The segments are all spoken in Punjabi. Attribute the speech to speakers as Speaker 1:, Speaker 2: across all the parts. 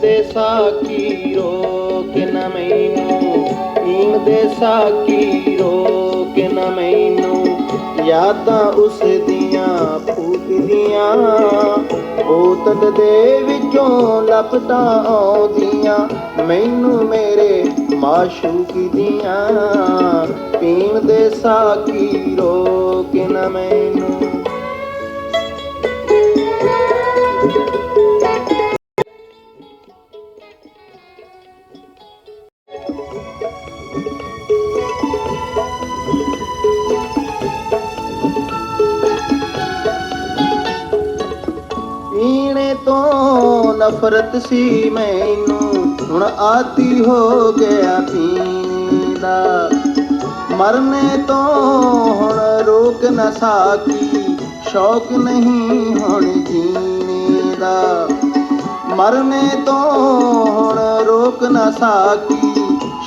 Speaker 1: ਦੇ ਸਾਕੀ ਰੋਕ ਨਾ ਦੇ ਸਾਕੀ ਰੋਕ ਯਾਦਾਂ ਉਸ ਦੀਆਂ ਫੂਕਦੀਆਂ ਬੋਤਲ ਦੇ ਵਿੱਚੋਂ ਲਪਟਾਂ ਆਉਂਦੀਆਂ। ਮੈਨੂੰ ਮੇਰੇ ਮਾਸ਼ੂਕ ਦੀਆਂ, ਪੀਣ ਦੇ ਸਾਕੀ ਰੋਕ ਨਾ ਮੈਨੂੰ। ਨਫ਼ਰਤ ਸੀ ਮੈਨੂੰ। ਹੁਣ ਆਤੀ ਹੋ ਗਿਆ ਪੀਣੇ ਦਾ। ਮਰਨੇ ਤੋਂ ਹੁਣ ਰੋਕ ਨਾ ਸਾਕੀ। ਸ਼ੌਕ ਨਹੀਂ ਹੁਣ ਜੀਣੇ ਦਾ। ਮਰਨੇ ਤੋਂ ਹੁਣ ਰੋਕ ਨਾ ਸਾਕੀ।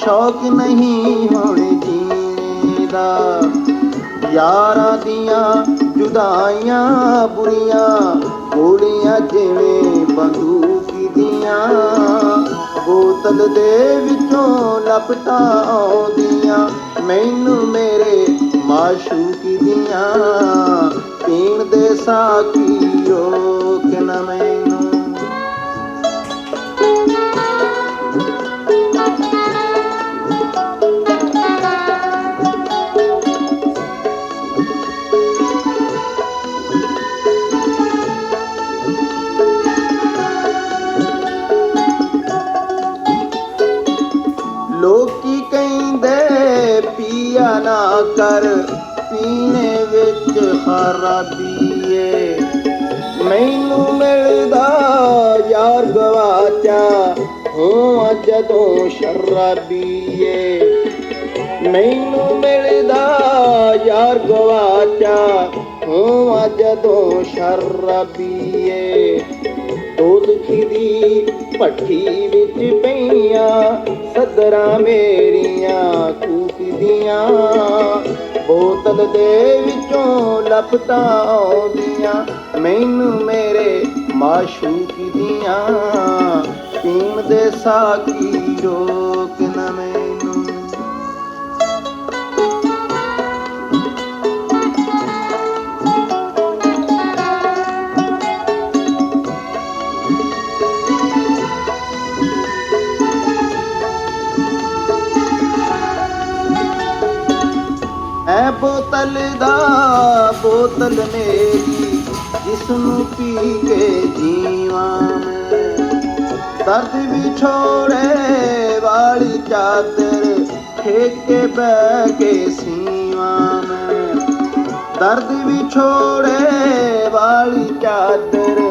Speaker 1: ਸ਼ੌਕ ਨਹੀਂ ਹੁਣ ਜੀਣੇ ਦਾ। ਯਾਰਾਂ ਦੀਆਂ ਜੁਦਾਈਆਂ ਬੁਰੀਆਂ, ਗੋਲੀਆਂ ਜਿਵੇਂ ਬੰਦੂਕ ਦੀਆਂ ਬੋਤਲ ਦੇ ਵਿੱਚੋਂ ਲਪਟਾ ਆਉਂਦੀਆਂ। ਮੈਨੂੰ ਮੇਰੇ ਮਾਸ਼ੂਕ ਦੀਆਂ ਪੀਣ ਦੇ ਸਾਕੀ ਰੋਕ ਨਾ ਮੈਨੂੰ ਪੀਆ ਨਾ ਕਰ, ਪੀਣੇ ਵਿੱਚ ਖਰਾਬੀ ਮੈਨੂੰ ਮਿਲਦਾ ਯਾਰ ਗਵਾਚਾ ਹੋਂ ਜਦੋਂ ਸ਼ਰਾਬੀ ਮੈਨੂੰ ਮਿਲਦਾ ਯਾਰ ਗਵਾਚਾ ਹੋਂ ਜਦੋਂ ਸ਼ਰਾਬੀ ਏ ਦੋਦਖੀ ਦੀ ਭੱਠੀ ਵਿੱਚ ਪਈਆਂ ਸਦਰਾਂ ਮੇਰੀਆਂ ਕੂਕਦੀਆਂ ਬੋਤਲ ਦੇ ਵਿੱਚੋਂ ਲਪਟਾਂ ਆਉਂਦੀਆਂ। ਮੈਨੂੰ ਮੇਰੇ ਮਾਸ਼ੂਕ ਦੀਆਂ, ਪੀਣ ਦੇ ਸਾਕੀ ਰੋਕ ਨਾ ਮੈਨੂੰ ਐ ਬੋਤਲ ਦਾ, ਬੋਤਲ ਮੇਰੀ ਜਿਸ ਨੂੰ ਪੀ ਕੇ ਜੀਵਾਂ ਮੈਂ। ਦਰਦ ਵਿਛੋੜੇ ਵਾਲੀ ਚਾਦਰ, ਠੇਕੇ ਬਹਿ ਕੇ ਸੀਵਾਂ ਮੈਂ। ਦਰਦ ਵਿਛੋੜੇ ਵਾਲੀ ਚਾਦਰ,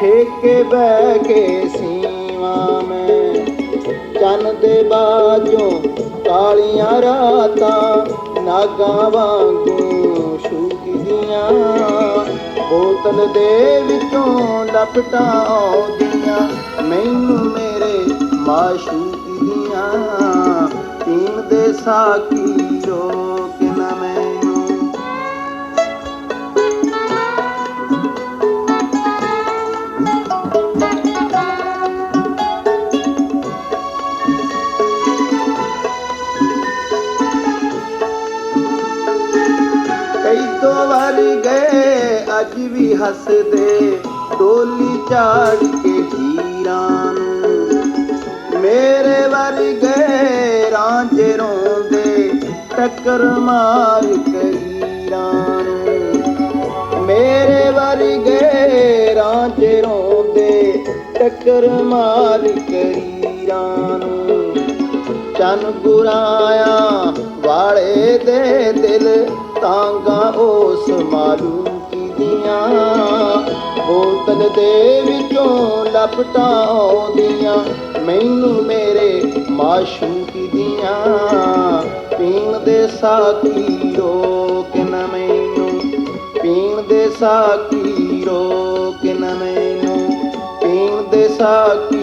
Speaker 1: ਠੇਕੇ ਬਹਿ ਕੇ ਸੀਵਾਂ ਮੈਂ। ਚੰਨ ਦੇ ਬਾਝੋਂ ਕਾਲੀਆਂ ਰਾਤਾਂ ਨਾਗਾਂ ਵਾਂਗੂ ਸ਼ੂਕਦੀਆਂ ਬੋਤਲ ਦੇ ਵਿੱਚੋਂ ਲਪਟਾਂ ਆਉਂਦੀਆਂ। ਮੈਨੂੰ ਮੇਰੇ ਮਾਸ਼ੂਕ ਦੀਆਂ ਪੀਣ ਦੇ ਸਾਕੀ ਗਏ ਵੀ ਹੱਸਦੇ, ਡੋਲੀ ਝਾੜ ਕੇ ਹੀਰਾਂ ਨੂੰ। ਮੇਰੇ ਵਰਗੇ ਗਏ ਰਾਂਝੇ ਰੋਂਦੇ, ਟੱਕਰ ਮਾਰ ਕਈਰਾਂ ਨੂੰ। ਮੇਰੇ ਵਾਰ ਗਏ ਰਾਂਝੇ ਰੋਂਦੇ, ਟੱਕਰ ਮਾਰ ਕਈਰਾਂ ਨੂੰ। ਚੰਨ ਗੁਰਾਇਆ ਵਾਲੇ ਦੇ ਦਿਲ ਤਾਂਗਾ ਉਸ ਮਾਲੂਕੀ ਬੋਤਲ ਦੇ ਵਿੱਚੋਂ ਲਪਟਾਂ ਆਉਂਦੀਆਂ, ਮੈਨੂੰ ਮੇਰੇ ਮਾਸ਼ੂਕ ਦੀਆਂ। ਪੀਣ ਦੇ ਸਾਕੀ ਰੋਕ ਨਾ ਮੈਨੂੰ? ਪੀਣ ਦੇ ਸਾਕੀ ਰੋਕ ਨਾ ਮੈਨੂੰ? ਪੀਣ ਦੇ ਸਾਕੀ